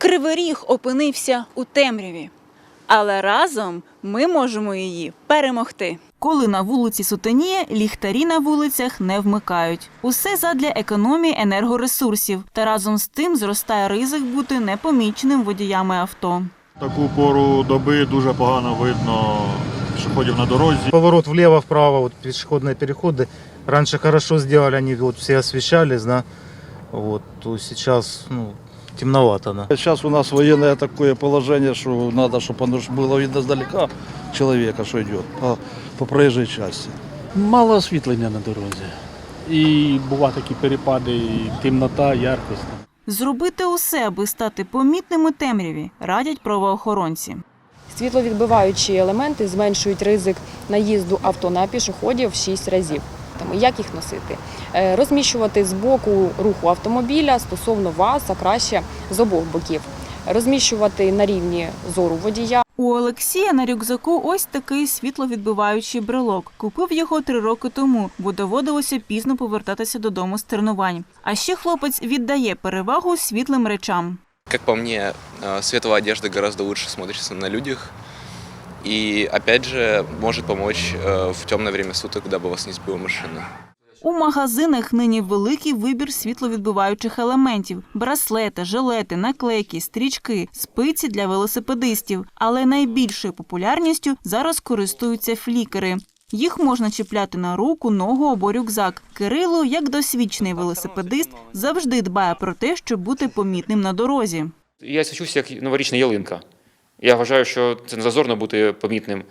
Кривий ріг опинився у темряві, але разом ми можемо її перемогти. Коли на вулиці сутеніє, ліхтарі на вулицях не вмикають. Усе задля економії енергоресурсів. Та разом з тим зростає ризик бути непоміченим водіями авто. Таку пору доби дуже погано видно пішоходів на дорозі. Поворот влево-вправо, вот пешеходные переходы. Раньше хорошо сделали, они вот все освещались, да. Вот, то сейчас, ну, темновато, да. Сейчас у нас военное такое положение, что надо, чтобы оно было видно издалека человека, что идет по, по проезжей части. Мало освітлення на дорозі. І бувають такі перепади, і темнота, яркость. Зробити усе, аби стати помітним у темряві, радять правоохоронці. Світловідбиваючі елементи зменшують ризик наїзду авто на пішоходів в 6 разів. Тому як їх носити? Е, Розміщувати з боку руху автомобіля стосовно вас, а краще з обох боків. Розміщувати на рівні зору водія. У Олексія на рюкзаку ось такий світловідбиваючий брелок. Купив його три роки тому, бо доводилося пізно повертатися додому з тренувань. А ще хлопець віддає перевагу світлим речам. Как по мне, э, одежда гораздо лучше смотрится на людях. И опять же, может помочь э, в темное время суток, дабы вас не сбила машина. У магазинах нині великий вибір світловідбиваючих елементів: браслети, жилети, наклейки, стрічки, спиці для велосипедистів. Але найбільшою популярністю зараз користуються флікери. Їх можна чіпляти на руку, ногу або рюкзак. Кирило, як досвідчений велосипедист, завжди дбає про те, щоб бути помітним на дорозі. Я свячуся як новорічна ялинка. Я вважаю, що це не зазорно бути помітним.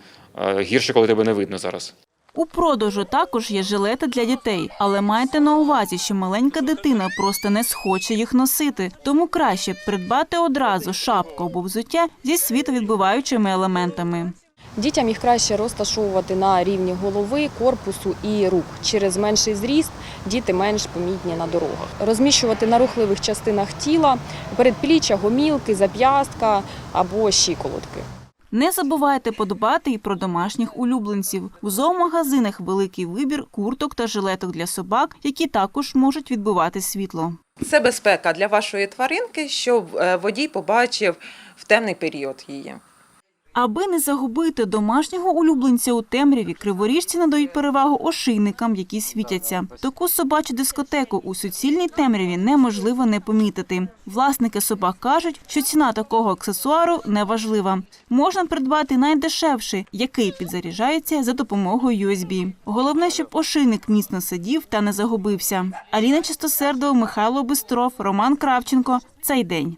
Гірше, коли тебе не видно зараз. У продажу також є жилети для дітей, але майте на увазі, що маленька дитина просто не схоче їх носити, тому краще придбати одразу шапку або взуття зі світовідбиваючими елементами. Дітям їх краще розташовувати на рівні голови, корпусу і рук. Через менший зріст діти менш помітні на дорогах. Розміщувати на рухливих частинах тіла, передпліччя, гомілки, зап'ястка або щиколотки. Не забувайте подбати і про домашніх улюбленців. У зоомагазинах великий вибір курток та жилеток для собак, які також можуть відбивати світло. Це безпека для вашої тваринки, щоб е, водій побачив в темний період її. Аби не загубити домашнього улюбленця у темряві, криворіжці надають перевагу ошийникам, які світяться. Таку собачу дискотеку у суцільній темряві неможливо не помітити. Власники собак кажуть, що ціна такого аксесуару не важлива. Можна придбати найдешевший, який підзаряджається за допомогою USB. Головне, щоб ошийник міцно сидів та не загубився. Аліна Чистосердова, Михайло Бистров, Роман Кравченко. Цей день.